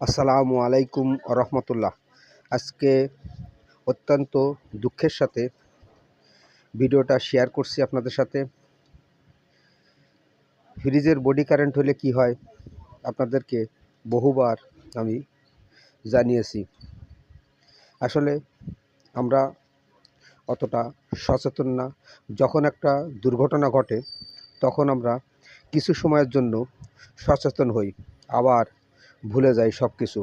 আসসালামু আলাইকুম রহমতুল্লাহ। আজকে অত্যন্ত দুঃখের সাথে ভিডিওটা শেয়ার করছি আপনাদের সাথে। ফ্রিজের বডি কারেন্ট হলে কি হয় আপনাদেরকে বহুবার আমি জানিয়েছি। আসলে আমরা অতটা সচেতন না। যখন একটা দুর্ঘটনা ঘটে, তখন আমরা কিছু সময়ের জন্য সচেতন হই। আবার ভুলে যায় সব কিছু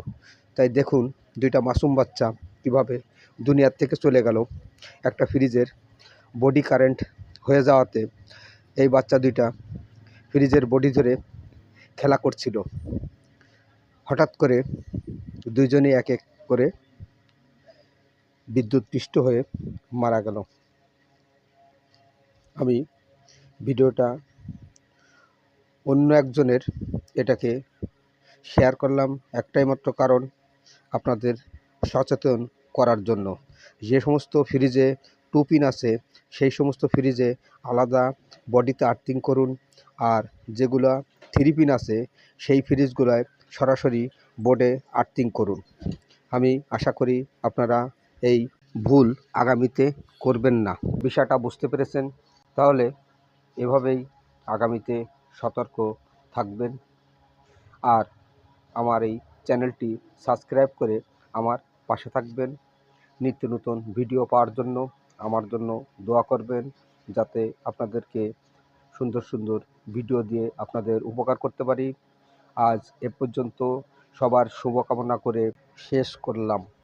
তাই দেখুন দুইটা মাসুম বাচ্চা কীভাবে দুনিয়ার থেকে চলে গেল একটা ফ্রিজের বডি কারেন্ট হয়ে যাওয়াতে এই বাচ্চা দুইটা ফ্রিজের বডি ধরে খেলা করছিল। হঠাৎ করে দুইজনে এক এক করে বিদ্যুৎ পৃষ্ঠ হয়ে মারা গেল। আমি ভিডিওটা অন্য একজনের এটাকে শেয়ার করলাম একটাই মাত্র কারণ আপনাদের সচেতন করার জন্য। যে সমস্ত ফ্রিজে টু পিন আছে, সেই সমস্ত ফ্রিজে আলাদা বডিতে আর্থিং করুন আর যেগুলা থ্রি পিন আছে, সেই ফ্রিজগুলায় সরাসরি বোর্ডে আর্থিং করুন। আমি আশা করি আপনারা এই ভুল আগামীতে করবেন না। বিষয়টা বুঝতে পেরেছেন? তাহলে এভাবেই আগামীতে সতর্ক থাকবেন। আর আমার এই চ্যানেলটি সাবস্ক্রাইব করে আমার পাশে থাকবেন। নিত্য নতুন ভিডিও পাওয়ার জন্য আমার জন্য দোয়া করবেন, যাতে আপনাদেরকে সুন্দর সুন্দর ভিডিও দিয়ে আপনাদের উপকার করতে পারি। আজ এ পর্যন্ত সবার শুভকামনা করে শেষ করলাম।